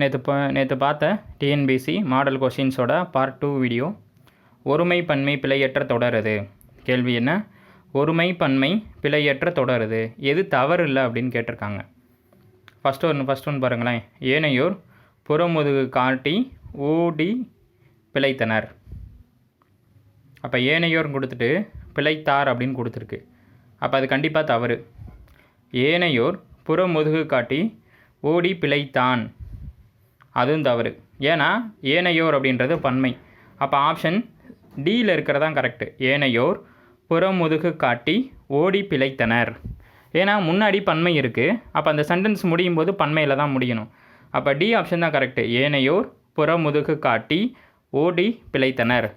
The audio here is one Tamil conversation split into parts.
நேற்று இப்போ நேற்று பார்த்த டிஎன்பிசி மாடல் கொஷின்ஸோட பார்ட் டூ வீடியோ ஒருமை பன்மை பிழையற்ற தொடருது. கேள்வி என்ன? ஒருமை பன்மை பிழையற்ற தொடருது. எது தவறு இல்லை அப்படின்னு கேட்டிருக்காங்க. ஃபஸ்ட் ஒன்று ஃபஸ்ட் ஒன்று பாருங்களேன். ஏனையோர் புறமுதுகு காட்டி ஊடி பிழைத்தனர். அப்போ ஏனையோர்னு கொடுத்துட்டு பிழைத்தார் அப்படின்னு கொடுத்துருக்கு. அப்போ அது கண்டிப்பாக தவறு. ஏனையோர் புறமுதுகு காட்டி ஓடி பிழைத்தான். அதுவும் தவறு. ஏன்னா ஏனையோர் அப்படின்றது பன்மை. அப்போ ஆப்ஷன் டியில் இருக்கிறதான் கரெக்டு ஏனையோர் புறமுதுகு காட்டி ஓடி பிழைத்தனர். ஏன்னா முன்னாடி பன்மை இருக்குது அப்போ அந்த சென்டென்ஸ் முடியும் போது பன்மையில் தான் முடியணும். அப்போ டி ஆப்ஷன் தான் கரெக்டு ஏனையோர் புறமுதுகு காட்டி ஓடி பிழைத்தனர்.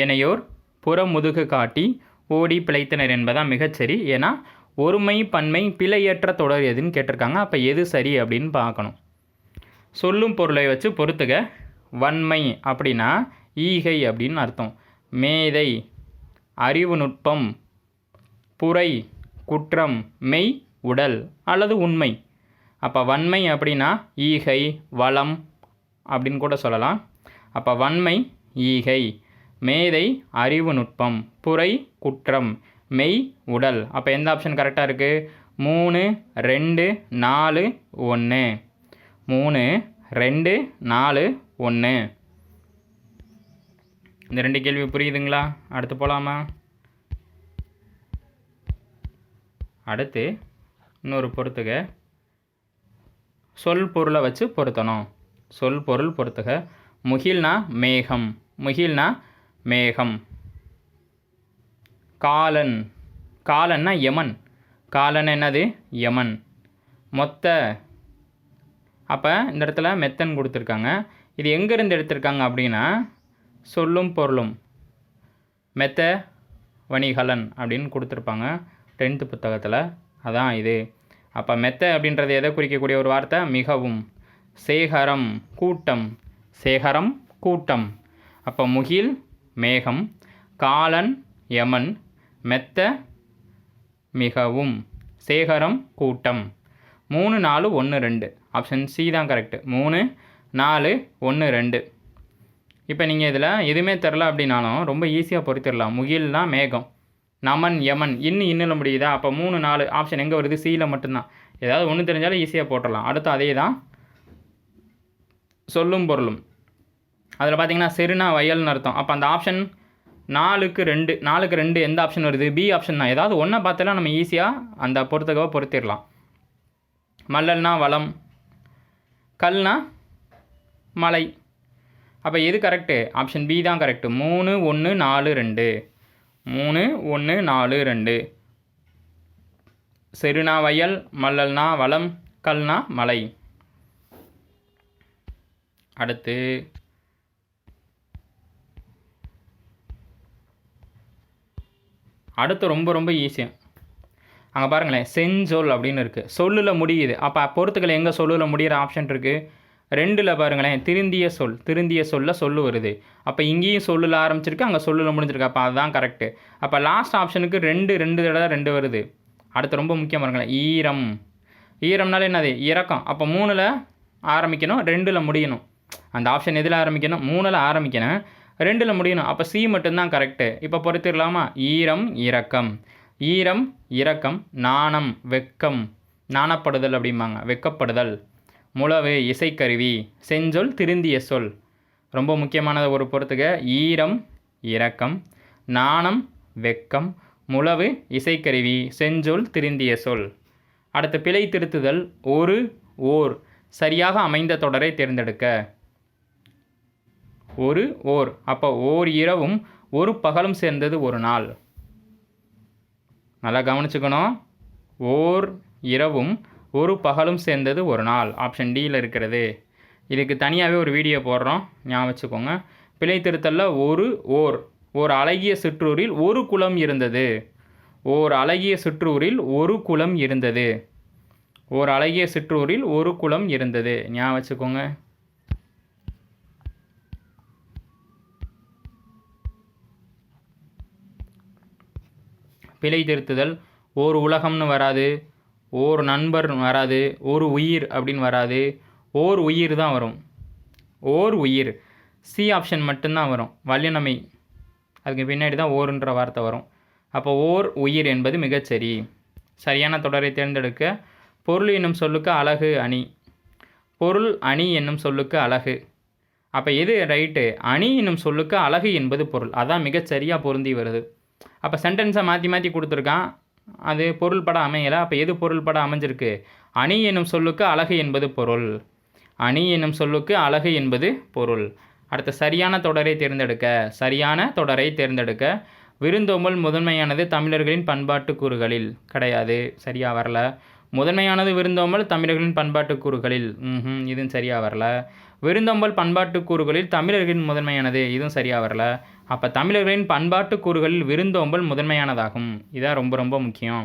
ஏனையோர் புறமுதுகு காட்டி ஓடி பிழைத்தனர் என்பதான் மிகச்சரி ஏன்னா ஒருமை பன்மை பிழையற்ற தொடர் எதுன்னு கேட்டிருக்காங்க. அப்போ எது சரி அப்படின்னு பார்க்கணும். சொல்லும் பொருளை வச்சு பொறுத்துக. வன்மை அப்படின்னா ஈகை அப்படின்னு அர்த்தம். மேதை அறிவு நுட்பம் புரை குற்றம் மெய் உடல் அல்லது உண்மை. அப்போ வன்மை அப்படின்னா ஈகை வளம் அப்படின்னு கூட சொல்லலாம். அப்போ வன்மை ஈகை. மேதை அறிவு நுட்பம் புரை குற்றம் மெய் உடல். அப்போ எந்த ஆப்ஷன் கரெக்டாக இருக்குது மூணு ரெண்டு நாலு ஒன்று மூணு ரெண்டு நாலு ஒன்று இந்த ரெண்டு கேள்வி புரியுதுங்களா? அடுத்து போகலாமா அடுத்து இன்னொரு பொறுத்துக. சொல் பொருளை வச்சு பொருத்தணும். சொல் பொருள் பொறுத்துக. முகில்னா மேகம். முகில்னா மேகம். காலன். காலன்னா யமன். காலன் என்னது? யமன். மொத்த அப்போ இந்த இடத்துல மெத்தன் கொடுத்துருக்காங்க. இது எங்கேருந்து எடுத்திருக்காங்க அப்படின்னா சொல்லும் பொருளும் மெத்த வணிகலன் அப்படின்னு கொடுத்துருப்பாங்க. டென்த்து புத்தகத்தில். அதான் இது. அப்போ மெத்த அப்படின்றது எதை குறிக்கக்கூடிய ஒரு வார்த்தை? மிகவும் சேகரம் கூட்டம். சேகரம் கூட்டம். அப்போ முகில் மேகம். காலன் யமன். மெத்த மிகவும் சேகரம் கூட்டம். மூணு நாலு ஒன்று ரெண்டு. ஆப்ஷன் சி தான் கரெக்டு மூணு நாலு ஒன்று ரெண்டு. இப்போ நீங்கள் இதில் எதுவுமே தெரில அப்படின்னாலும் ரொம்ப ஈஸியாக பொறுத்திடலாம். முகில்னா மேகம். நமன் யமன். இன்னு இன்னில் முடியுதா? அப்போ மூணு நாலு ஆப்ஷன் எங்கே வருது? சியில் மட்டும்தான். ஏதாவது ஒன்று தெரிஞ்சாலும் ஈஸியாக போட்டுடலாம். அடுத்து அதே தான் சொல்லும் பொருளும். அதில் பார்த்தீங்கன்னா செருனா வயல்னு அர்த்தம். அப்போ அந்த ஆப்ஷன் நாலுக்கு ரெண்டு நாலுக்கு ரெண்டு எந்த ஆப்ஷன் வருது? பி ஆப்ஷன் தான். ஏதாவது ஒன்றை பார்த்தாலும் நம்ம ஈஸியாக அந்த பொறுத்தகவை பொருத்திடலாம் மல்லல்னா வளம் கல்னா மலை. அப்போ எது கரெக்டு ஆப்ஷன் பி தான் கரெக்டு மூணு ஒன்று நாலு ரெண்டு. மூணு ஒன்று நாலு ரெண்டு. செருனா வயல் மல்லல்னா வளம் கல்னா மலை. அடுத்து அடுத்து ரொம்ப ரொம்ப ஈஸியாக அங்கே பாருங்களேன் செஞ்சொல் அப்படின்னு இருக்குது சொல்லில் முடியுது. அப்போ பொறுத்துக்கள் எங்கே சொல்லில் முடிகிற ஆப்ஷன் இருக்குது ரெண்டில் பாருங்களேன் திருந்திய சொல். திருந்திய சொல்ல சொல்லு வருது. அப்போ இங்கேயும் சொல்லில் ஆரம்பிச்சிருக்கு அங்கே சொல்லில் முடிஞ்சிருக்கு. அப்போ அதுதான் கரெக்டு அப்போ லாஸ்ட் ஆப்ஷனுக்கு ரெண்டு ரெண்டு தடவை ரெண்டு வருது. அடுத்து ரொம்ப முக்கியம் பாருங்களேன் ஈரம். ஈரம்னால என்னது? இறக்கம் அப்போ மூணில் ஆரம்பிக்கணும் ரெண்டில் முடியணும். அந்த ஆப்ஷன் எதில் ஆரம்பிக்கணும்? மூணில் ஆரம்பிக்கணும். ரெண்டில் முடியணும். அப்போ சி மட்டும்தான் கரெக்டு இப்போ பொறுத்திடலாமா ஈரம் இறக்கம் ஈரம் இரக்கம் நாணம் வெக்கம். நாணப்படுதல் அப்படிம்பாங்க. வெக்கப்படுதல். முழவு இசைக்கருவி. செஞ்சொல் திருந்திய சொல். ரொம்ப முக்கியமானது ஒரு பொறுத்துக்க ஈரம் இரக்கம் நாணம் வெக்கம் முழவு இசைக்கருவி. செஞ்சொல் திருந்திய சொல். அடுத்த பிழை திருத்துதல். ஒரு ஓர். சரியாக அமைந்த தொடரை தேர்ந்தெடுக்க. ஒரு ஓர். அப்போ ஓர் இரவும் ஒரு பகலும் சேர்ந்தது ஒரு நாள். நல்லா கவனிச்சுக்கணும். ஓர் இரவும் ஒரு பகலும் சேர்ந்தது ஒரு நாள். ஆப்ஷன் டியில் இருக்கிறது. இதுக்கு தனியாகவே ஒரு வீடியோ போடுறோம். ஞாபகம் வச்சுக்கோங்க. பிழை திருத்தலில் ஒரு ஓர் ஓர் அழகிய சிற்றூரில் ஒரு குளம் இருந்தது. ஓர் அழகிய சிற்றூரில் ஒரு குளம் இருந்தது. ஓர் அழகிய சிற்றூரில் ஒரு குளம் இருந்தது. ஞாபகம் வச்சுக்கோங்க. பிழை திருத்துதல். ஓர் உலகம்னு வராது. ஓர் நண்பர் வராது. ஒரு உயிர் அப்படின்னு வராது. ஓர் உயிர் தான் வரும். ஓர் உயிர். சி ஆப்ஷன் மட்டும்தான் வரும். வல்லினமை. அதுக்கு பின்னாடி தான் ஓருன்ற வார்த்தை வரும். அப்போ ஓர் உயிர் என்பது மிகச்சரி சரியான தொடரை தேர்ந்தெடுக்க. பொருள் என்னும் சொல்லுக்கு அழகு அணி. பொருள் அணி என்னும் சொல்லுக்கு அழகு. அப்போ எது ரைட்டு? அணி என்னும் சொல்லுக்கு அழகு என்பது பொருள். அதான் மிகச்சரியாக பொருந்தி வருது. அப்போ சென்டென்ஸை மாற்றி மாற்றி கொடுத்துருக்கான். அது பொருள்பட அமையலை. அப்போ எது பொருள்பட அமைஞ்சிருக்கு? அணி என்னும் சொல்லுக்கு அழகு என்பது பொருள். அணி என்னும் சொல்லுக்கு அழகு என்பது பொருள். அடுத்த சரியான தொடரை தேர்ந்தெடுக்க. சரியான தொடரை தேர்ந்தெடுக்க. விருந்தோம்பல் முதன்மையானது தமிழர்களின் பண்பாட்டு கூறுகளில். கிடையாது. சரியாக வரல. முதன்மையானது விருந்தோம்பல் தமிழர்களின் பண்பாட்டு கூறுகளில். ம் இதுவும் சரியாக வரல. விருந்தோம்பல் பண்பாட்டு கூறுகளில் தமிழர்களின் முதன்மையானது. இதுவும் சரியாக வரல. அப்போ தமிழர்களின் பண்பாட்டு கூறுகளில் விருந்தோம்பல் முதன்மையானதாகும். இதான் ரொம்ப ரொம்ப முக்கியம்.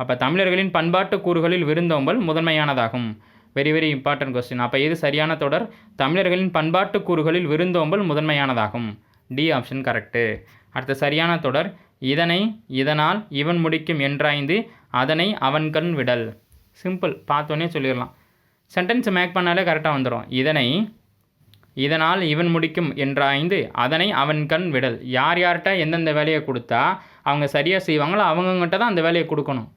அப்போ தமிழர்களின் பண்பாட்டு கூறுகளில் விருந்தோம்பல் முதன்மையானதாகும். வெரி வெரி இம்பார்ட்டன்ட் கொஸ்டின் அப்போ இது சரியான தொடர்? தமிழர்களின் பண்பாட்டு கூறுகளில் விருந்தோம்பல் முதன்மையானதாகும். டி ஆப்ஷன் கரெக்டு அடுத்த சரியான தொடர். இதனை இதனால் இவன் முடிக்கும் என்றாய்ந்து அதனை அவன் கண் விடல். சிம்பிள் பார்த்தோன்னே சொல்லிடலாம். சென்டென்ஸ் மேக் பண்ணாலே கரெக்டாக வந்துடும் இதனை இதனால் இவன் முடிக்கும் என்றாய்ந்து அதனை அவன் கண் விடல். யார் யார்கிட்ட எந்தெந்த வேலையை கொடுத்தா அவங்க சரியாக செய்வாங்களோ அவங்கக்கிட்ட தான் அந்த வேலையை கொடுக்கணும்.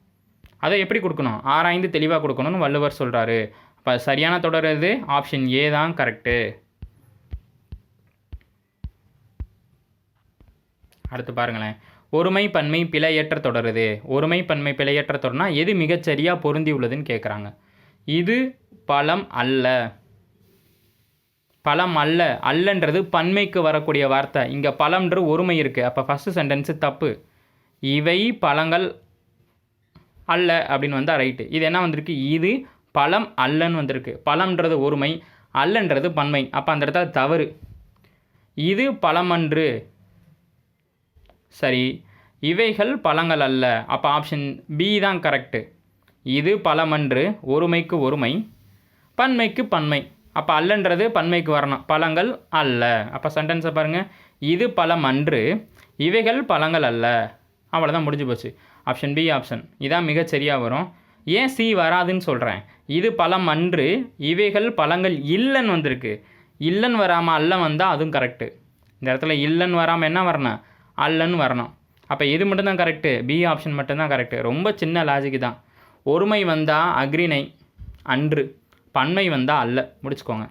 அதை எப்படி கொடுக்கணும்? ஆராய்ந்து தெளிவாக கொடுக்கணும்னு வள்ளுவர் சொல்கிறாரு அப்போ சரியான தொடர் ஆப்ஷன் ஏ தான் கரெக்டு அடுத்து பாருங்களேன். ஒருமை பன்மை பிழையற்ற தொடருது ஒருமை பன்மை பிழையற்ற தொடர்னா எது மிகச்சரியாக பொருந்தி உள்ளதுன்னு கேட்குறாங்க இது பழம் அல்ல. பழம் அல்ல அல்லன்றது பன்மைக்கு வரக்கூடிய வார்த்தை. இங்கே பழம்ன்ற ஒருமை இருக்குது அப்போ ஃபஸ்ட்டு சென்டென்ஸு தப்பு. இவை பழங்கள் அல்ல அப்படின்னு வந்தால் ரைட்டு இது என்ன வந்திருக்கு? இது பழம் அல்லன்னு வந்திருக்கு. பழம்ன்றது ஒருமை அல்லன்றது பன்மை. அப்போ அந்த இடத்துல தவறு. இது பழமன்று. சரி. இவைகள் பழங்கள் அல்ல. அப்போ ஆப்ஷன் பி தான் கரெக்டு இது பழமன்று ஒருமைக்கு ஒருமை பன்மைக்கு பன்மை. அப்போ அல்லன்றது பன்மைக்கு வரணும். பழங்கள் அல்ல. அப்போ சென்டென்ஸை பாருங்கள் இது பழம் அன்று இவைகள் பழங்கள் அல்ல. அவ்வளோதான் முடிஞ்சு போச்சு. ஆப்ஷன் பி ஆப்ஷன் இதான் மிகச் சரியாக வரும். ஏன் சி வராதுன்னு சொல்கிறேன் இது பழம் அன்று இவைகள் பழங்கள் இல்லைன்னு வந்திருக்கு. இல்லைன்னு வராமல் அல்ல வந்தால் அதுவும் கரெக்டு இந்த இடத்துல இல்லைன்னு வராமல் என்ன வரணும்? அல்லன்னு வரணும். அப்போ இது மட்டும்தான் கரெக்டு பி ஆப்ஷன் மட்டும்தான் கரெக்டு ரொம்ப சின்ன லாஜிக் தான். ஒருமை வந்தால் அக்ரிணை அன்று. பன்மை வந்தால் அல்ல. முடிச்சுக்கோங்க.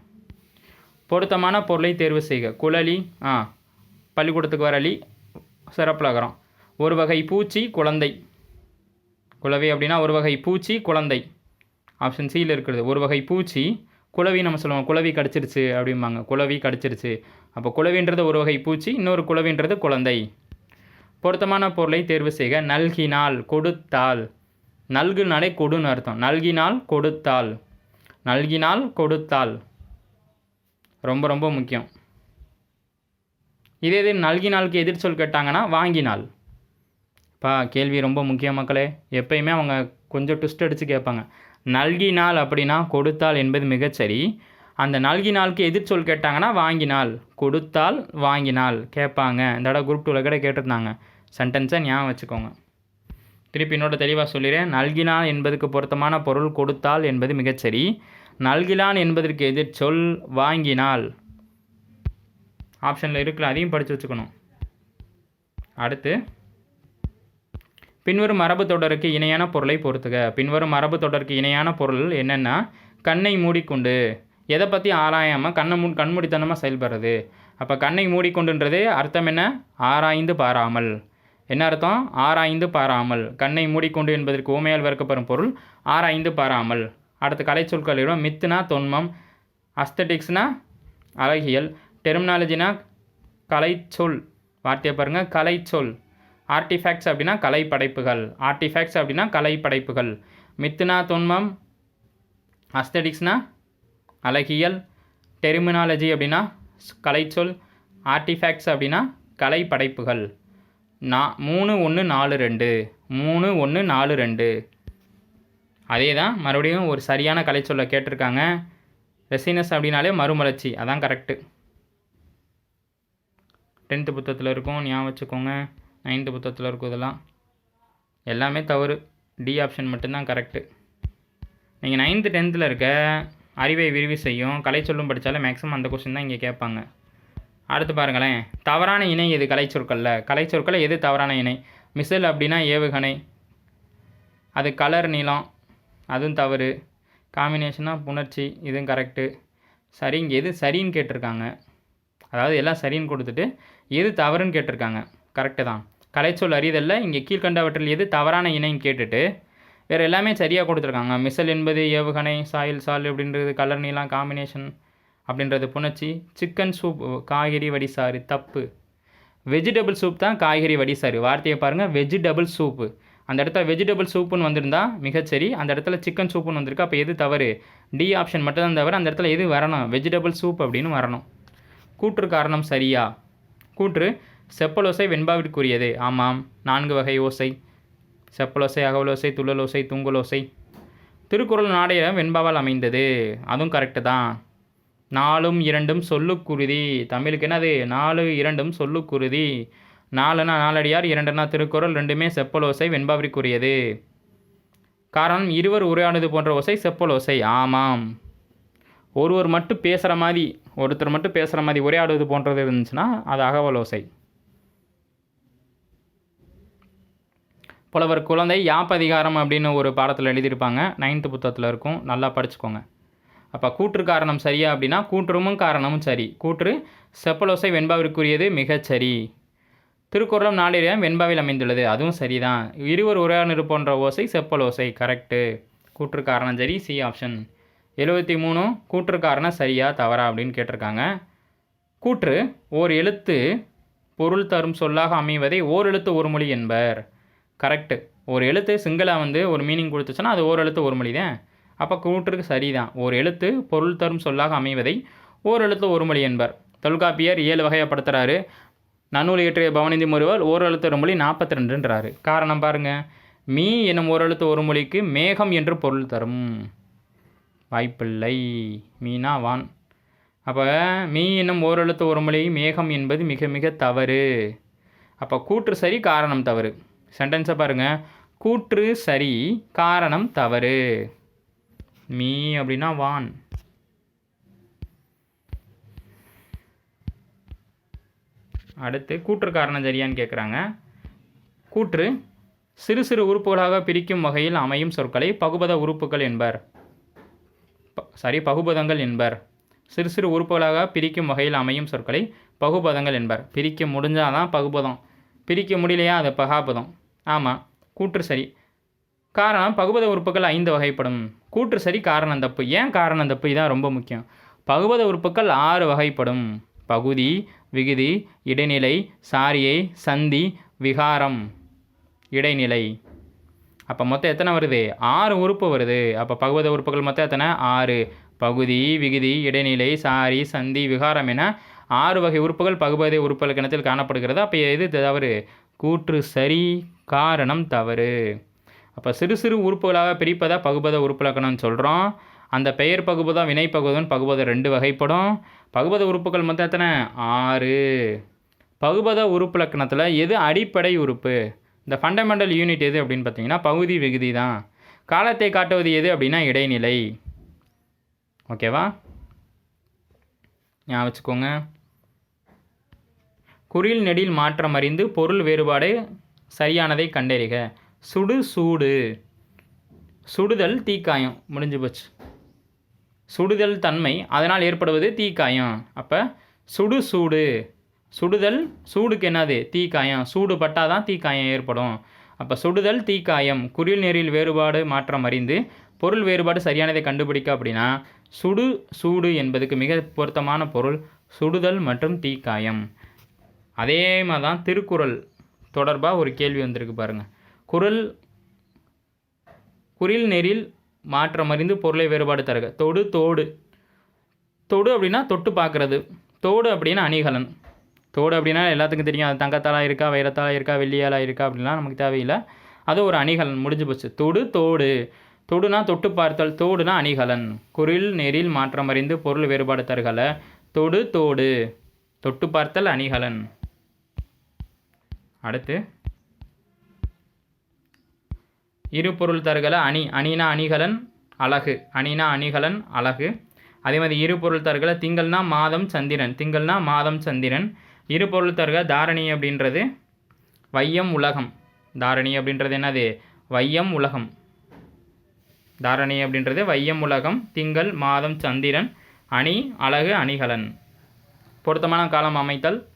பொருத்தமான பொருளை தேர்வு செய்க. குழலி ஆ பள்ளிக்கூடத்துக்கு வரலி சிறப்புலகரம் ஒரு வகை பூச்சி குழந்தை. குளவி அப்படின்னா ஒரு வகை பூச்சி குழந்தை. ஆப்ஷன் சியில் இருக்கிறது ஒரு வகை பூச்சி குளவி நம்ம சொல்லுவோம். குளவி கடிச்சிருச்சு அப்படிம்பாங்க. குளவி கடிச்சிருச்சு. அப்போ குளவின்றது ஒரு வகை பூச்சி இன்னொரு குளவின்றது குழந்தை. பொருத்தமான பொருளை தேர்வு செய்க. நல்கினால் கொடுத்தால். நல்குனாலே கொடுன்னு அர்த்தம். நல்கினால் கொடுத்தால். நல்கினால் கொடுத்தால். ரொம்ப ரொம்ப முக்கியம். இதே இது நல்கினாலுக்கு எதிர்ச்சொல் கேட்டாங்கன்னா வாங்கினால். பா கேள்வி ரொம்ப முக்கியம் மக்களே. எப்பயுமே அவங்க கொஞ்சம் ட்விஸ்ட் அடித்து கேட்பாங்க. நல்கினால் அப்படின்னா கொடுத்தால் என்பது மிகச்சரி அந்த நல்கினாலுக்கு எதிர்ச்சொல் கேட்டாங்கன்னா வாங்கினால். கொடுத்தால் வாங்கினால் கேட்பாங்க. இந்த தடவை குரூப் டூவில் கூட கேட்டிருந்தாங்க. சென்டென்ஸை ஞாபகம் வச்சுக்கோங்க. திருப்பி என்னோட தெளிவாக சொல்லிடுறேன் நல்கினால் என்பதுக்கு பொருத்தமான பொருள் கொடுத்தால் என்பது மிகச்சரி நல்கிலான் என்பதற்கு எதிர் சொல் வாங்கினால். ஆப்ஷனில் இருக்குல்ல அதையும் படித்து வச்சுக்கணும். அடுத்து பின்வரும் மரபு தொடருக்கு இணையான பொருளை பொறுத்துக பின்வரும் மரபு தொடருக்கு இணையான பொருள் என்னென்னா கண்ணை மூடிக்கொண்டு. எதை பற்றி ஆராயாமல் கண்ணை மூ கண்மூடித்தனமாக செயல்படுறது? அப்போ கண்ணை மூடிக்கொண்டுன்றது அர்த்தம் என்ன? ஆராய்ந்து பாராமல். என்ன அர்த்தம்? ஆராய்ந்து பாராமல். கண்ணை மூடிக்கொண்டு என்பதற்கு ஊமையால் வறுக்கப்படும் பொருள் ஆராய்ந்து பாராமல். அடுத்து கலைச்சொற்கள் சொற்களிடம் மித்துனா தொன்மம். அஸ்தட்டிக்ஸ்னா அழகியல். டெர்மினாலஜினா கலைச்சொல். வார்த்தையை பாருங்கள் கலைச்சொல். ஆர்டிஃபேக்ட்ஸ் அப்படின்னா கலை படைப்புகள் ஆர்டிஃபேக்ட்ஸ் அப்படின்னா கலை படைப்புகள் மித்துனா தொன்மம். அஸ்தடிக்ஸ்னா அழகியல். டெர்மினாலஜி அப்படின்னா கலைச்சொல். ஆர்டிஃபேக்ட்ஸ் அப்படின்னா கலை படைப்புகள் நா மூணு ஒன்று நாலு ரெண்டு. மூணு ஒன்று நாலு ரெண்டு. அதே தான் மறுபடியும் ஒரு சரியான கலைச்சொல்லை கேட்டிருக்காங்க. ரெசினஸ் அப்படின்னாலே மறுமலர்ச்சி. அதான் கரெக்டு டென்த்து புத்தகத்தில் இருக்கும் ஞாபகம் வச்சுக்கோங்க. நைன்த்து புத்தகத்தில் இருக்கும் இதெல்லாம். எல்லாமே தவறு. டி ஆப்ஷன் மட்டும்தான் கரெக்டு நீங்கள் நைன்த்து டென்த்தில் இருக்க அறிவை விரிவு செய்யும் கலை சொல்லும் படித்தாலும் மேக்ஸிமம் அந்த கொஸ்டின் தான் இங்கே கேட்பாங்க. அடுத்து பாருங்களேன். தவறான இணை எது கலைச்சொற்களில்? கலைச்சொற்களில் எது தவறான இணை? மிசில் அப்படின்னா ஏவுகணை. அது கலர் நீளம். அதுவும் தவறு. காம்பினேஷனாக புணர்ச்சி இதுவும் கரெக்டு சரி இங்கே எது சரின்னு கேட்டிருக்காங்க. அதாவது எல்லாம் சரின்னு கொடுத்துட்டு எது தவறுன்னு கேட்டிருக்காங்க. கரெக்டு தான். கலைச்சொல் அறிதல்ல இங்கே கீழ்கண்டவற்றில் எது தவறான இணைன்னு கேட்டுட்டு வேறு எல்லாமே சரியாக கொடுத்துருக்காங்க. மிசல் என்பது ஏவுகணை சாயில் சால் அப்படின்றது கலர் நீலாம் காம்பினேஷன் அப்படின்றது புணர்ச்சி. சிக்கன் சூப் காய்கறி வடிசாறு தப்பு. வெஜிடபிள் சூப் தான் காய்கறி வடிசாறு. வார்த்தையை பாருங்கள் வெஜிடபிள் சூப்பு அந்த இடத்துல வெஜிடபிள் சூப்புன்னு வந்திருந்தா மிகச்சரி அந்த இடத்துல சிக்கன் சூப்புன்னு வந்திருக்கு. அப்போ எது தவறு? டி ஆப்ஷன் மட்டும்தான் தவிர அந்த இடத்துல எது வரணும்? வெஜிடபிள் சூப் அப்படின்னு வரணும். கூற்று காரணம் சரியா? கூற்று செப்பலோசை வெண்பாவிற்குரியது. ஆமாம். நான்கு வகை ஓசை. செப்பலோசை அகவலோசை துள்ளலோசை தூங்கலோசை. திருக்குறள் நாடையம் வெண்பாவால் அமைந்தது. அதுவும் கரெக்டு தான். நாலும் இரண்டும் சொல்லுக்குருதி. தமிழுக்கு என்னது? நாலு இரண்டும் சொல்லுக்குருதி. நாலுனா நாலடியார் இரண்டுனா திருக்குறள் ரெண்டுமே செப்பலோசை வெண்பாவிற்குரியது. காரணம் இருவர் உரையாடுவது போன்ற ஓசை செப்பலோசை ஆமாம். ஒருவர் மட்டும் பேசுகிற மாதிரி ஒருத்தர் மட்டும் பேசுகிற மாதிரி உரையாடுவது போன்றது இருந்துச்சுன்னா அது அகவலோசை புலவர் குழந்தை யாப்பதிகாரம் அப்படின்னு ஒரு பாடத்தில் எழுதியிருப்பாங்க. நைன்த்து புத்தகத்தில் இருக்கும். நல்லா படிச்சுக்கோங்க. அப்போ கூற்று காரணம் சரியா அப்படின்னா கூற்றுமும் காரணமும் சரி. கூற்று செப்பலோசை வெண்பாவிற்குரியது மிகச்சரி. திருக்குறளும் நாளிரியம் வெண்பாவில் அமைந்துள்ளது. அதுவும் சரிதான். இருவர் உரையாடல் போன்ற ஓசை செப்பல் ஓசை. கரெக்டு கூற்று காரணம் சரி. சி ஆப்ஷன் எழுபத்தி மூணு கூற்று காரணம் சரியா தவறா அப்படின்னு கேட்டிருக்காங்க. கூற்று ஓர் எழுத்து பொருள் தரும் சொல்லாக அமைவதை ஓர் எழுத்து ஒரு மொழி என்பர். கரெக்டு ஒரு எழுத்து சிங்கிளாக வந்து ஒரு மீனிங் கொடுத்துச்சுன்னா அது ஓர் எழுத்து ஒரு மொழி தான். அப்போ கூற்றுக்கு சரிதான். ஒரு எழுத்து பொருள் தரும் சொல்லாக அமைவதை ஓர் எழுத்து ஒரு மொழி என்பர். தொல்காப்பியர் ஏழு வகையப்படுத்துகிறாரு நன்னூல் இயற்றிய பவனிந்தி முருவல் ஓரெழுத்து ஒரு மொழி நாற்பத்தி ரெண்டுன்றாரு காரணம் பாருங்க. மீ என்னும் ஓரெழுத்து ஒரு மொழிக்கு மேகம் என்று பொருள் தரும். வாய்ப்பில்லை. மீனா வான். அப்போ மீ என்னும் ஓரெழுத்து ஒரு மொழி மேகம் என்பது மிக மிக தவறு. அப்போ கூற்று சரி காரணம் தவறு. சென்டென்ஸை பாருங்கள் கூற்று சரி காரணம் தவறு. மீ அப்படின்னா வான். அடுத்து கூற்று காரணம் சரியான்னு கேட்குறாங்க கூற்று சிறு சிறு உறுப்புகளாக பிரிக்கும் வகையில் அமையும் சொற்களை பகுபத உறுப்புகள் என்பர். ப- சாரி பகுபதங்கள் என்பர். சிறு சிறு உறுப்புகளாக பிரிக்கும் வகையில் அமையும் சொற்களை பகுபதங்கள் என்பர். பிரிக்க முடிஞ்சால் தான் பகுபதம். பிரிக்க முடியலையா அது பகாபதம். ஆமாம் கூற்று சரி. காரணம் பகுபத உறுப்புகள் ஐந்து வகைப்படும். கூற்று சரி காரணம் தப்பு. ஏன் காரணம் தப்பு? இதான் ரொம்ப முக்கியம். பகுபத உறுப்புகள் ஆறு வகைப்படும். பகுதி விகுதி இடைநிலை சாரியை சந்தி விகாரம். இடைநிலை. அப்போ மொத்தம் எத்தனை வருது? ஆறு உறுப்பு வருது. அப்போ பகுவத உறுப்புகள் மொத்தம் எத்தனை? ஆறு. பகுதி விகுதி இடைநிலை சாரி சந்தி விகாரம் என ஆறு வகை உறுப்புகள் பகுபத உறுப்புகள் கிணத்தில் காணப்படுகிறது. அப்போ எது தவறு. கூற்று சரி காரணம் தவறு. அப்போ சிறு சிறு உறுப்புகளாக பிரிப்பதாக பகுபத உறுப்பிலக்கணம்னு சொல்கிறோம் அந்த பெயர் பகுபதம் வினை பகுபதம் பகுபதம் ரெண்டு வகைப்படும். பகுபத உறுப்புகள் மொத்தம் எத்தனை? ஆறு. பகுபத உறுப்பிலக்கணத்தில் எது அடிப்படை உறுப்பு? இந்த ஃபண்டமெண்டல் யூனிட் எது அப்படின்னு பார்த்தீங்கன்னா பகுதி விகுதி தான். காலத்தை காட்டுவது எது அப்படின்னா இடைநிலை. ஓகேவா? ஞாபகம் வச்சுக்கோங்க. குறில் நெடில் மாற்றம் அறிந்து பொருள் வேறுபாடு சரியானதை கண்டறிக. சுடு சூடு. சுடுதல் தீக்காயம். முடிஞ்சு போச்சு. சுடுதல் தன்மை அதனால் ஏற்படுவது தீக்காயம். அப்போ சுடு சூடு. சுடுதல் சூடுக்கு என்னது? தீக்காயம். சூடு பட்டால் தான் தீக்காயம் ஏற்படும். அப்போ சுடுதல் தீக்காயம். குறில் நெறில் வேறுபாடு மாற்றம் அறிந்து பொருள் வேறுபாடு சரியானதை கண்டுபிடிக்க அப்படின்னா சுடு சூடு என்பதுக்கு மிக பொருத்தமான பொருள் சுடுதல் மற்றும் தீக்காயம். அதே மாதிரி தான் திருக்குறள் தொடர்பாக ஒரு கேள்வி வந்திருக்கு பாருங்கள் குரல் குறில் நெறில் மாற்றம் அறிந்து பொருளை வேறுபாடு தருக. தொடு தோடு. தொடு அப்படின்னா தொட்டு பார்க்குறது. தோடு அப்படின்னா அணிகலன். தோடு அப்படின்னா எல்லாத்துக்கும் தெரியும். அது தங்கத்தாலாக இருக்கா வைரத்தாலாக இருக்கா வெள்ளியாலாக இருக்கா அப்படின்லாம் நமக்கு தேவையில்லை. அது ஒரு அணிகலன் முடிஞ்சு போச்சு. தொடு தோடு. தொடுனா தொட்டு பார்த்தல் தோடுனா அணிகலன். குரில் நெறில் மாற்றம் அறிந்து பொருள் வேறுபாடு தருகல. தொடு தோடு. தொட்டு பார்த்தல் அணிகலன். அடுத்து இரு பொருள் தருகல அணி அணினா அணிகலன் அழகு அணினா அணிகலன் அழகு. அதே மாதிரி இரு பொருள் தருகல திங்கள்னா மாதம் சந்திரன் திங்கள்னா மாதம் சந்திரன். இரு பொருள் தருக தாரணி அப்படின்றது வையம் உலகம். தாரணி அப்படின்றது என்னது? வையம் உலகம். தாரணி அப்படின்றது வையம் உலகம் திங்கள் மாதம் சந்திரன் அணி அழகு அணிகலன். பொருத்தமான காலம் அமைத்தல்.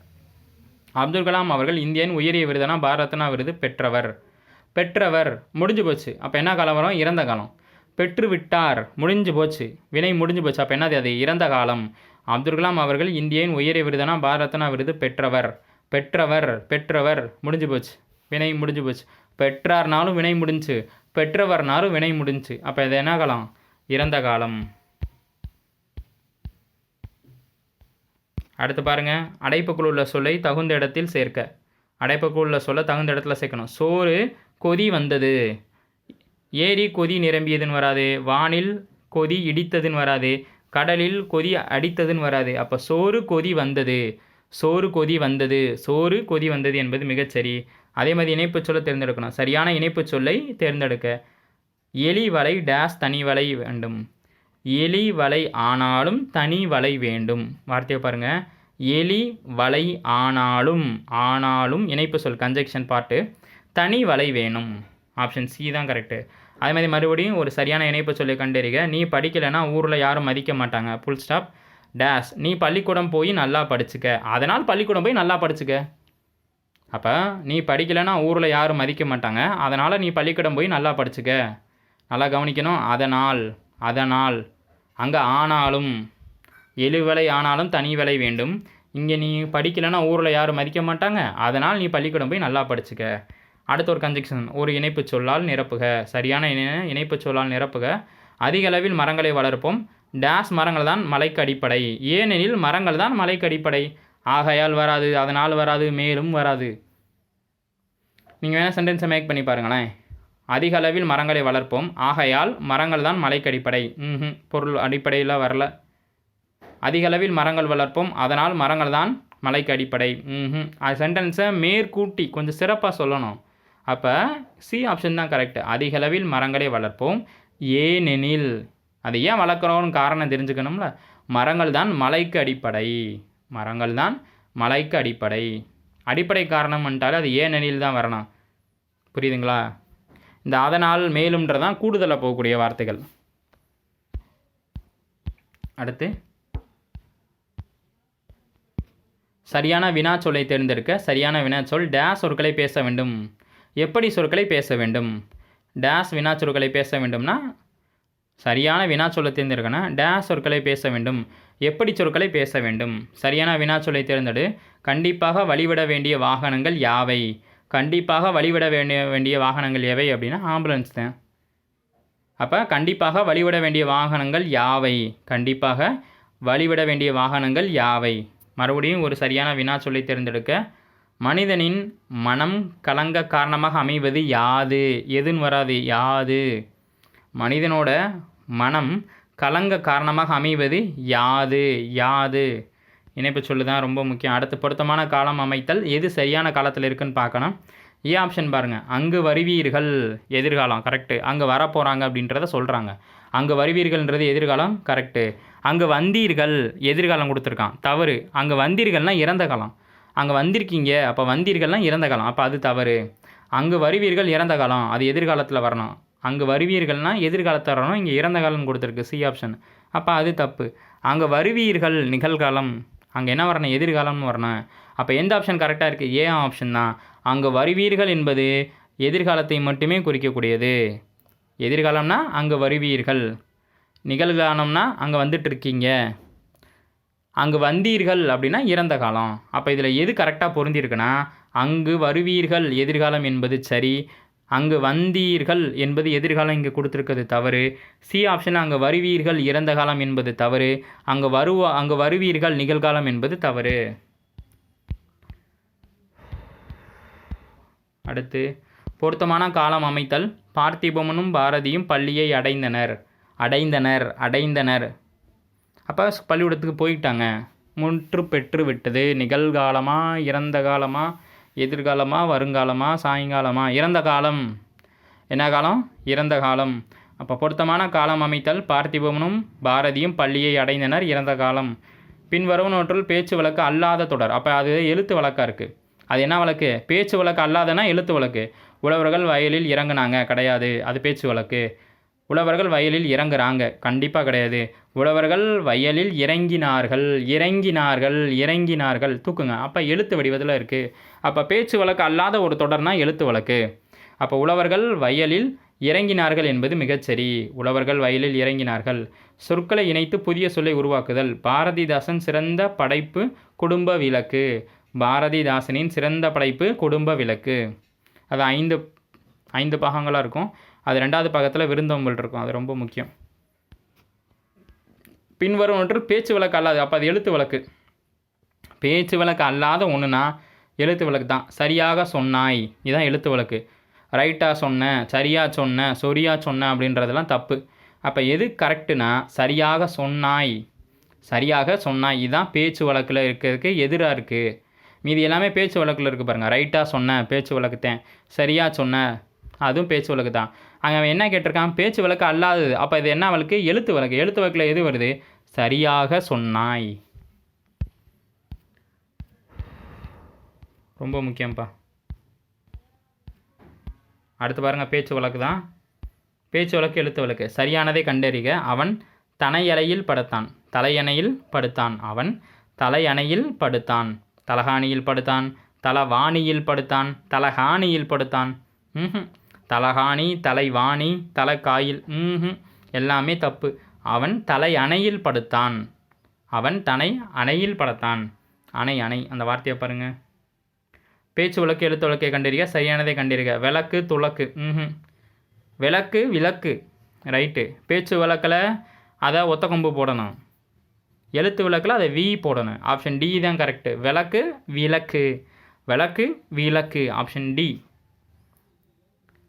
அப்துல் கலாம் அவர்கள் இந்தியன் உயரிய விருதான பாரத்னா விருது பெற்றவர். பெற்றவர் முடிஞ்சு போச்சு. அப்போ என்ன காலம் வரும்? இறந்த காலம். பெற்று விட்டார் முடிஞ்சு போச்சு. வினை முடிஞ்சு போச்சு. அப்போ என்னது அது? இறந்த காலம். அப்துல் கலாம் அவர்கள் இந்தியன் உயரிய விருதுனா பாரத்னா விருது பெற்றவர். பெற்றவர் பெற்றவர் முடிஞ்சு போச்சு. வினை முடிஞ்சு போச்சு. பெற்றார்னாலும் வினை முடிஞ்சு. பெற்றவர்னாலும் வினை முடிஞ்சு. அப்போ இது என்ன காலம்? இறந்த காலம். அடுத்து பாருங்கள் அடைப்புக்குள் உள்ள சொல்லை தகுந்த இடத்தில் சேர்க்க. அடைப்புக்குள் உள்ள சொல்ல தகுந்த இடத்துல சேர்க்கணும். சோறு கொதி வந்தது. ஏரி கொதி நிரம்பியதுன்னு வராது. வானில் கொதி இடித்ததுன்னு வராது. கடலில் கொதி அடித்ததுன்னு வராது. அப்போ சோறு கொதி வந்தது. சோறு கொதி வந்தது. சோறு கொதி வந்தது என்பது மிகச்சரி அதே மாதிரி இணைப்பு சொல்லை தேர்ந்தெடுக்கணும். சரியான இணைப்பு சொல்லை தேர்ந்தெடுக்க. எலி வலை டேஸ் தனி வலை வேண்டும். எலி வலை ஆனாலும் தனி வலை வேண்டும். வார்த்தையை பாருங்கள் எலி வலை ஆனாலும் ஆனாலும் இணைப்பு சொல் கன்ஜெக்ஷன் பாட்டு தனி வலை வேணும். ஆப்ஷன் சி தான் கரெக்டு அதே மாதிரி மறுபடியும் ஒரு சரியான இணைப்பு சொல்லி கண்டறிக. நீ படிக்கலைன்னா ஊரில் யாரும் மதிக்க மாட்டாங்க. ஃபுல் ஸ்டாப் டேஸ் நீ பள்ளிக்கூடம் போய் நல்லா படிச்சுக்க. அதனால் பள்ளிக்கூடம் போய் நல்லா படிச்சுக்க. அப்போ நீ படிக்கலைன்னா ஊரில் யாரும் மதிக்க மாட்டாங்க. அதனால் நீ பள்ளிக்கூடம் போய் நல்லா படிச்சுக்க. நல்லா கவனிக்கணும். அதனால் அதனால். அங்கே ஆனாலும் எழுவலை ஆனாலும் தனி விலை வேண்டும். இங்கே நீ படிக்கலைன்னா ஊரில் யாரும் மதிக்க மாட்டாங்க. அதனால் நீ பள்ளிக்கூடம் போய் நல்லா படிச்சுக்க. அடுத்த ஒரு கன்ஜெக்ஷன் ஒரு இணைப்பு சொல்லால் நிரப்புக. சரியான இணை இணைப்பு சொல்லால் நிரப்புக. அதிக அளவில் மரங்களை வளர்ப்போம். டேஸ் மரங்கள் தான் மலைக்கு அடிப்படை. ஏனெனில் மரங்கள் தான் மலைக்கு அடிப்படை. ஆகையால் வராது அதனால் வராது மேலும் வராது. நீங்கள் வேணால் சென்டென்ஸை மேக் பண்ணி பாருங்களேன். அதிக அளவில் மரங்களை வளர்ப்போம். ஆகையால் மரங்கள் தான் மலைக்கு அடிப்படை. ம் பொருள் அடிப்படையில் வரல. அதிக அளவில் மரங்கள் வளர்ப்போம். அதனால் மரங்கள் தான் மலைக்கு அடிப்படை. ம் அது சென்டென்ஸை மேற்கூட்டி கொஞ்சம் சிறப்பாக சொல்லணும். அப்போ சி ஆப்ஷன் தான் கரெக்ட் அதிகளவில் மரங்களை வளர்ப்போம். ஏனெனில் அதை ஏன் வளர்க்குறோன்னு காரணம் தெரிஞ்சுக்கணும்ல? மரங்கள் தான் மலைக்கு அடிப்படை. மரங்கள் தான் மலைக்கு அடிப்படை. அடிப்படை காரணம் வந்துட்டாலே அது ஏனெனில் தான் வரணும். புரியுதுங்களா? இந்த அதனால் மேலும்ன்றதான் கூடுதலாக போகக்கூடிய வார்த்தைகள். அடுத்து. சரியான வினாச்சொல்லை தேர்ந்தெடுக்க சரியான வினாச்சொல் டேஸ் சொற்களை பேச வேண்டும். எப்படி சொற்களை பேச வேண்டும்? டேஸ் வினாச்சொற்களை பேச வேண்டும்னா சரியான வினாச்சொல்லை தேர்ந்தெடுக்கணும் டேஸ் சொற்களை பேச வேண்டும். எப்படி சொற்களை பேச வேண்டும்? சரியான வினாச்சொல்லை தேர்ந்தெடு. கண்டிப்பாக வழிவிட வேண்டிய வாகனங்கள் யாவை? கண்டிப்பாக வழிவிட வேண்டிய வேண்டிய வாகனங்கள் எவை அப்படின்னா ஆம்புலன்ஸ் தான். அப்போ கண்டிப்பாக வழிவிட வேண்டிய வாகனங்கள் யாவை? கண்டிப்பாக வழிவிட வேண்டிய வாகனங்கள் யாவை? மறுபடியும் ஒரு சரியான வினா சொல்லி தேர்ந்தெடுக்க மனிதனின் மனம் கலங்க காரணமாக அமைவது யாது? எதுன்னு வராது? யாது. மனிதனோட மனம் கலங்க காரணமாக அமைவது யாது? யாது. இணைப்பு சொல்லு தான் ரொம்ப முக்கியம். அடுத்து பொருத்தமான காலம் அமைத்தல் எது சரியான காலத்தில் இருக்குன்னு பார்க்கணும். ஏ ஆப்ஷன் பாருங்கள் அங்கு வருவீர்கள் எதிர்காலம். கரெக்டு அங்கே வரப்போகிறாங்க அப்படின்றத சொல்கிறாங்க அங்கே வருவீர்கள்ன்றது எதிர்காலம். கரெக்டு அங்கே வந்தீர்கள் எதிர்காலம் கொடுத்துருக்கான். தவறு. அங்கே வந்தீர்கள்னால் இறந்த காலம். அங்கே வந்திருக்கீங்க அப்போ வந்தீர்கள்னா இறந்த காலம். அப்போ அது தவறு. அங்கு வருவீர்கள் இறந்த காலம். அது எதிர்காலத்தில் வரணும். அங்கே வருவீர்கள்னா எதிர்காலத்தில் வரணும். இங்கே இறந்த காலம் கொடுத்துருக்கு சி ஆப்ஷன் அப்போ அது தப்பு. அங்கே வருவீர்கள் நிகழ்காலம். அங்கே என்ன வரணும்? எதிர்காலம்னு வரணும். அப்போ எந்த ஆப்ஷன் கரெக்டாக இருக்குது ஏ ஆப்ஷன் தான். அங்கே வருவீர்கள் என்பது எதிர்காலத்தை மட்டுமே குறிக்கக்கூடியது. எதிர்காலம்னா அங்கே வருவீர்கள். நிகழ்காலம்னா அங்கே வந்துட்டு இருக்கீங்க அங்கு வந்தீர்கள் அப்படின்னா இறந்த காலம். அப்போ இதில் எது கரெக்டாக பொருந்திருக்குன்னா அங்கு வருவீர்கள் எதிர்காலம் என்பது சரி அங்கு வந்தீர்கள் என்பது எதிர்காலம் இங்கே கொடுத்துருக்கிறது தவறு சி ஆப்ஷன் அங்கே வருவீர்கள் இறந்த காலம் என்பது தவறு அங்கே வருவ அங்கே வருவீர்கள் நிகழ்காலம் என்பது தவறு. அடுத்து பொருத்தமான காலம் அமைத்தல் பார்த்திபமனும் பாரதியும் பள்ளியை அடைந்தனர். அடைந்தனர் அடைந்தனர். அப்போ பள்ளிக்கூடத்துக்கு போயிட்டாங்க. முற்று பெற்று விட்டது. நிகழ்காலமாக இறந்த காலமாக எதிர்காலமாக வருங்காலமாக சாயங்காலமாக இறந்த காலம். என்ன காலம்? இறந்த காலம். அப்போ பொருத்தமான காலம் அமைத்தல் பார்த்திபவனும் பாரதியும் பள்ளியை அடைந்தனர் இறந்த காலம். பின்வருவனவற்றுள் பேச்சு வழக்கு அல்லாத தொடர். அப்போ அது எழுத்து வழக்காக இருக்குது அது என்ன வழக்கு? பேச்சு வழக்கு அல்லாதனா எழுத்து வழக்கு? உழவர்கள் வயலில் இறங்குனாங்க. கிடையாது. அது பேச்சு வழக்கு. உழவர்கள் வயலில் இறங்குறாங்க. கண்டிப்பாக கிடையாது. உழவர்கள் வயலில் இறங்கினார்கள். இறங்கினார்கள். இறங்கினார்கள். தூக்குங்க. அப்போ எழுத்து வடிவத்தில் இருக்குது அப்போ பேச்சு வழக்கு அல்லாத ஒரு தொடர்னா எழுத்து வழக்கு. அப்போ உழவர்கள் வயலில் இறங்கினார்கள் என்பது மிகச்சரி. உழவர்கள் வயலில் இறங்கினார்கள். சொற்களை இணைத்து புதிய சொல்லை உருவாக்குதல். பாரதிதாசன் சிறந்த படைப்பு குடும்ப விளக்கு. பாரதிதாசனின் சிறந்த படைப்பு குடும்ப விளக்கு. அது ஐந்து ஐந்து பாகங்களாக இருக்கும். அது ரெண்டாவது பக்கத்தில் விருந்தோம்பல் இருக்கும். அது ரொம்ப முக்கியம். பின்வரும் ஒன்று பேச்சு வழக்கு அல்லாது. அப்போ அது எழுத்து வழக்கு. பேச்சு வழக்கு அல்லாத ஒன்றுனா எழுத்து வழக்கு தான். சரியாக சொன்னாய். இதுதான் எழுத்து வழக்கு. ரைட்டாக சொன்னேன் சரியாக சொன்னேன் சொரியாக சொன்னேன் அப்படின்றதெல்லாம் தப்பு. அப்போ எது கரெக்டுனா சரியாக சொன்னாய். சரியாக சொன்னாய். இதுதான் பேச்சு வழக்கில் இருக்கிறதுக்கு எதிராக இருக்குது மீதி எல்லாமே பேச்சு வழக்கில் இருக்குது பாருங்கள் ரைட்டாக சொன்னேன் பேச்சு வழக்குத்தேன் சரியாக சொன்னேன் அதுவும் பேச்சு வழக்கு தான். அங்கே அவன் என்ன கேட்டிருக்கான்? பேச்சு வழக்கு அல்லாதது. அப்போ இது என்ன வழக்கு? எழுத்து வழக்கு. எழுத்து வழக்கில் எது வருது? சரியாக சொன்னாய். ரொம்ப முக்கியம்ப்பா. அடுத்து பாருங்கள் பேச்சு வழக்கு தான் பேச்சு வழக்கு எழுத்து வழக்கு. சரியானதை கண்டறிக. அவன் தனையலையில் படுத்தான். தலையணையில் படுத்தான். அவன் தலையணையில் படுத்தான். தலகாணியில் படுத்தான். தலவாணியில் படுத்தான். தலகாணியில் படுத்தான். ம் தலகாணி தலைவாணி தலைக்காயில் ம் எல்லாமே தப்பு. அவன் தலை அணையில் படுத்தான். அவன் தனை அணையில் படுத்தான். அணை அணை அந்த வார்த்தையை பாருங்க. பேச்சு விளக்கு எழுத்து வழக்கை கண்டறிக சரியானதை கண்டறிக. விளக்கு துளக்கு ம் விளக்கு விளக்கு. ரைட்டு பேச்சு விளக்கில் அதை ஒத்த கொம்பு போடணும். எழுத்து விளக்கில் அதை வி போடணும். ஆப்ஷன் டி தான் கரெக்டு விளக்கு விளக்கு. விளக்கு விளக்கு. ஆப்ஷன் டி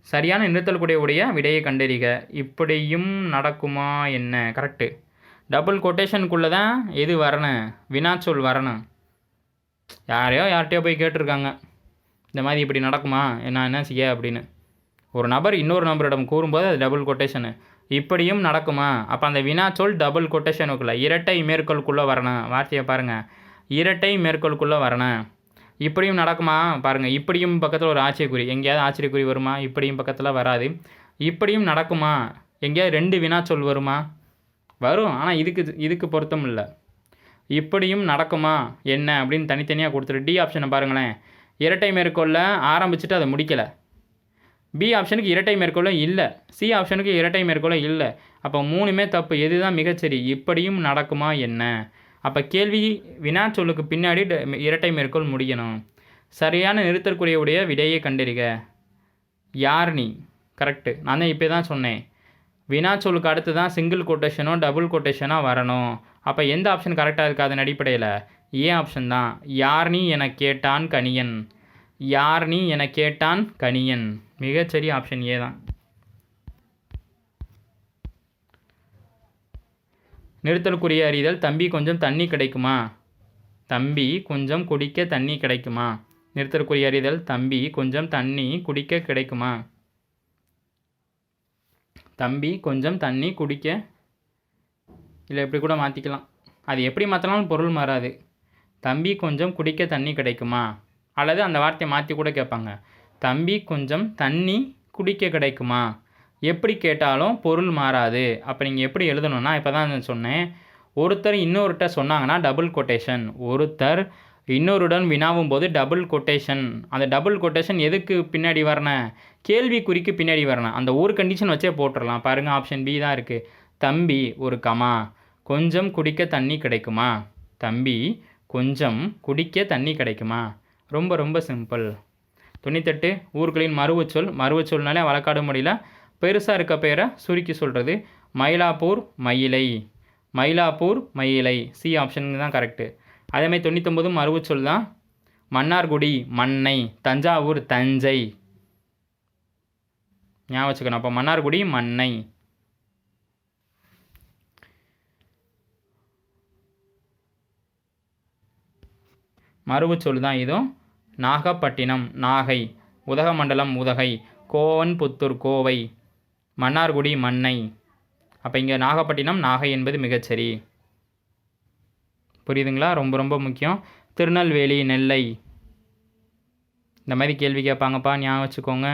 சரியான நிறுத்தல் உடைய விடையை கண்டறிக. இப்படியும் நடக்குமா என்ன? கரெக்டு டபுள் கொட்டேஷனுக்குள்ளே தான் எது வரணும்? வினாச்சொல் வரணும். யாரையோ யார்கிட்டயோ போய் கேட்டிருக்காங்க. இந்த மாதிரி இப்படி நடக்குமா? என்ன என்ன செய்ய அப்படின்னு. ஒரு நபர் இன்னொரு நபரிடம் கூறும்போது அது டபுள் கொட்டேஷனு இப்படியும் நடக்குமா? அப்போ அந்த வினாச்சொல் டபுள் கொட்டேஷனுக்குள்ளே இரட்டை மேற்கோளுக்குள்ளே வரணும். வார்த்தையை பாருங்கள் இரட்டை மேற்கோளுக்குள்ளே வரணும். இப்படியும் நடக்குமா? பாருங்கள் இப்படியும் பக்கத்தில் ஒரு ஆச்சரியக்குறி. எங்கேயாவது ஆச்சரியக்குறி வருமா? இப்படியும் பக்கத்தில் வராது. இப்படியும் நடக்குமா? எங்கேயாவது ரெண்டு வினாச்சொல் வருமா? வரும் ஆனால் இதுக்கு இதுக்கு பொருத்தம் இல்லை. இப்படியும் நடக்குமா? என்ன? அப்படின்னு தனித்தனியாக கொடுத்துரு. டி ஆப்ஷனை பாருங்களேன். இரட்டை மேற்கொள்ள ஆரம்பிச்சுட்டு அதை முடிக்கலை. பி ஆப்ஷனுக்கு இரட்டை மேற்கொள்ள இல்லை. சி ஆப்ஷனுக்கு இரட்டை மேற்கொள்ள இல்லை. அப்போ மூணுமே தப்பு. எதுதான் மிகச்சரி? இப்படியும் நடக்குமா? என்ன? அப்போ கேள்வி வினாச்சொல்லுக்கு பின்னாடி ட- இரட்டை மேற்கோள் முடியணும். சரியான நிறுத்தற்குரியவுடைய விடையை கண்டறிக. யார் நீ? கரெக்டு நான் தான் இப்போ தான் சொன்னேன். வினாச்சொல்லுக்கு அடுத்து தான் சிங்கிள் கொட்டேஷனோ டபுள் கொட்டேஷனோ வரணும். அப்போ எந்த ஆப்ஷன் கரெக்டாக இருக்குது அதன் அடிப்படையில்? ஏ ஆப்ஷன் தான். யார் நீ என கேட்டான் கணியன் யார் நீ என கேட்டான் கணியன் மிகச்சரி ஆப்ஷன் ஏ தான். நிறுத்தலுக்குரிய அறிதல் தம்பி கொஞ்சம் தண்ணி கிடைக்குமா? தம்பி கொஞ்சம் குடிக்க தண்ணி கிடைக்குமா? நிறுத்தலுக்குரிய அறிதல் தம்பி கொஞ்சம் தண்ணி குடிக்க கிடைக்குமா? தம்பி கொஞ்சம் தண்ணி குடிக்க இல்லை இப்படி கூட மாற்றிக்கலாம் அது எப்படி மாற்றலாம் பொருள் மாறாது. தம்பி கொஞ்சம் குடிக்க தண்ணி கிடைக்குமா? அல்லது அந்த வார்த்தையை மாற்றி கூட கேட்பாங்க. தம்பி கொஞ்சம் தண்ணி குடிக்க கிடைக்குமா? எப்படி கேட்டாலும் பொருள் மாறாது. அப்போ நீங்கள் எப்படி எழுதணும்னா இப்போ தான் சொன்னேன். ஒருத்தர் இன்னொருட்ட சொன்னாங்கன்னா டபுள் கொட்டேஷன் ஒருத்தர் இன்னொருடன் வினாவும் போது டபுள் கொட்டேஷன் அந்த டபுள் கொட்டேஷன் எதுக்கு பின்னாடி வரணும்? கேள்விக்குறிக்கு பின்னாடி வரணும். அந்த ஒரு கண்டிஷன் வச்சே போட்டுடலாம் பாருங்கள் ஆப்ஷன் பி தான் இருக்குது தம்பி ஒரு கமா. கொஞ்சம் குடிக்க தண்ணி கிடைக்குமா? தம்பி கொஞ்சம் குடிக்க தண்ணி கிடைக்குமா? ரொம்ப ரொம்ப சிம்பிள் தொண்ணூத்தெட்டு ஊர்களின் மருவச்சொல் மருவச்சொல்னாலே வழக்காடு மொழியில் பெருசாக இருக்க பேரை சுருக்கி சொல்கிறது மயிலாப்பூர் மயிலை. மயிலாப்பூர் மயிலை. சி ஆப்ஷனுக்கு தான் கரெக்டு அதேமாதிரி தொண்ணூத்தொம்பது மருவச்சொல் தான். மன்னார்குடி மண்ணை. தஞ்சாவூர் தஞ்சை. ஞாபகம் வச்சுக்கணும். அப்போ மன்னார்குடி மண்ணை. மருவச்சொல் தான் இதுவும். நாகப்பட்டினம் நாகை. உதகமண்டலம் உதகை. கோவன்புத்தூர் கோவை. மன்னார்குடி மண்ணை. அப்போ இங்கே நாகப்பட்டினம் நாகை என்பது மிகச்சரி புரியுதுங்களா? ரொம்ப ரொம்ப முக்கியம். திருநெல்வேலி நெல்லை. இந்த மாதிரி கேள்வி கேட்பாங்கப்பா ஞாபகம் வச்சுக்கோங்க.